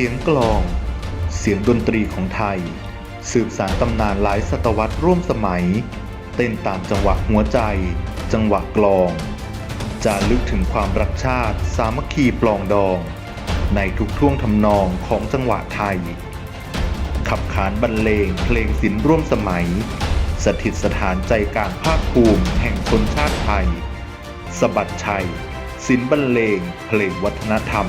สียงกลอง เสียงดนตรีของไทย สืบสานตำนานหลายศตวรรษร่วมสมัย เต้นตามจังหวะหัวใจ จังหวะกลอง จารึกถึงความรักชาติ สามัคคีปลองดอง ในทุกท่วงทำนองของจังหวะไทย ขับขานบรรเลงเพลงศิลป์ร่วมสมัย สถิตสถานใจกลางภาคภูมิแห่งชนชาติไทย สบัดชัยศิลป์บรรเลงเพลงวัฒนธรรม